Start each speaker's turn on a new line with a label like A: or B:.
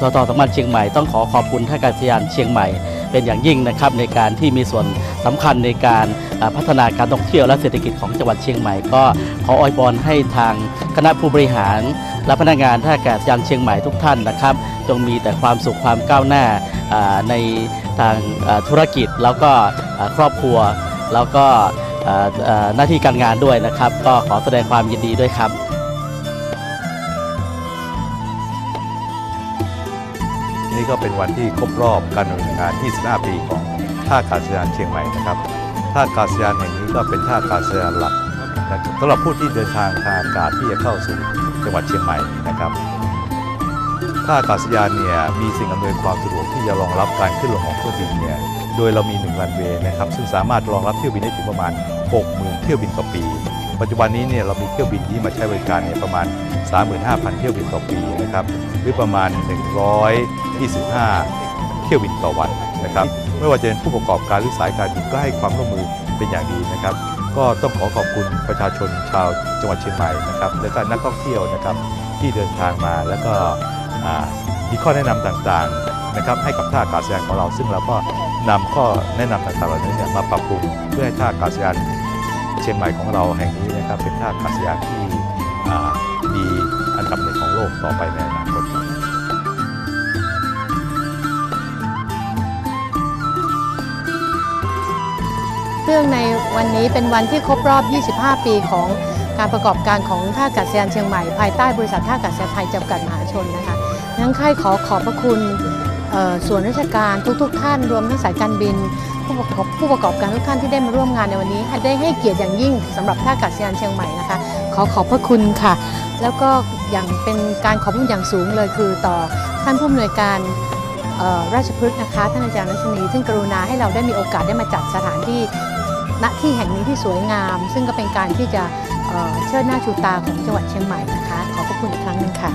A: ททสำนักเชียงใหม่ต้องขอขอบคุณท่าอากาศยานเชียงใหม่ เป็นอย่างยิ่งนะครับในการที่มีส่วนสำคัญในการพัฒนาการท่องเที่ยวและเศรษฐกิจของจังหวัดเชียงใหม่ ก็ขออวยพรให้ทางคณะผู้บริหาร และพนักงานท่าอากาศยานเชียงใหม่ทุกท่านนะครับ จงมีแต่ความสุขความก้าวหน้าในทางธุรกิจแล้วก็ครอบครัวแล้วก็หน้าที่การงานด้วยนะครับ ก็ขอแสดงความยินดีด้วยครับ
B: นี่ก็เป็นวันที่ครบรอบการดำเนินงาน 25 ปีของท่าอากาศยานเชียงใหม่นะครับ ท่าอากาศยานแห่งนี้ก็เป็นท่าอากาศยานหลักสำหรับผู้ที่เดินทางทางอากาศที่จะเข้าสู่จังหวัดเชียงใหม่นะครับท่าอากาศยานเนี่ยมีสิ่งอำนวยความสะดวกที่จะรองรับการขึ้นลงของเครื่องบินเนี่ยโดยเรามี1รันเวย์นะครับซึ่งสามารถรองรับเที่ยวบินได้ถึงประมาณ 60,000 เที่ยวบินต่อปี ปัจจุบันนี้เนี่ยเรามีเที่ยวบินที่มาใช้บริการเนี่ยประมาณ 35,000 เที่ยวบินต่อปีนะครับหรือประมาณ 125 เที่ยวบินต่อวันนะครับไม่ว่าจะเป็นผู้ประกอบการหรือสายการบินก็ให้ความร่วมมือเป็นอย่างดีนะครับ ก็ต้องขอขอบคุณประชาชนชาวจังหวัดเชียงใหม่นะครับและก็นักท่องเที่ยวนะครับที่เดินทางมาแล้วก็มีข้อแนะนำต่างๆนะครับให้กับท่าอากาศยานของเรา ซึ่งเราก็นำข้อแนะนำต่างๆเหล่านี้นมาปรับปรุงเพื่อให้ท่าอากาศยาน เชียงใหม่ของเราแห่งนี้นะครับเป็นท่าอากาศยานที่ดีอันดับหนึ่งของโลกต่อไปในอนาคต
C: เรื่องในวันนี้เป็นวันที่ครบรอบ 25 ปีของการประกอบการของท่าอากาศยานเชียงใหม่ ภายใต้บริษัทท่าอากาศยานไทยจำกัดมหาชนนะคะทั้งค่ายขอขอบพระคุณส่วนราชการทุกๆ ท่านรวมทั้งสายการบิน ผู้ประกอบผู้ประกอบการทุกท่านที่ได้มาร่วมงานในวันนี้ได้ให้เกียรติอย่างยิ่งสำหรับท่าอากาศยานเชียงใหม่นะคะขอขอบพระคุณค่ะ แล้วก็อย่างเป็นการขอบคุณอย่างสูงเลยคือต่อท่านผู้อำนวยการราชพฤกษ์นะคะท่านอาจารย์รัชนี ซึ่งกรุณาให้เราได้มีโอกาสได้มาจัดสถานที่ณที่แห่งนี้ที่สวยงาม ซึ่งก็เป็นการที่จะเชิดหน้าชูตาของจังหวัดเชียงใหม่นะคะ ขอบพระคุณอีกครั้งหนึ่งค่ะ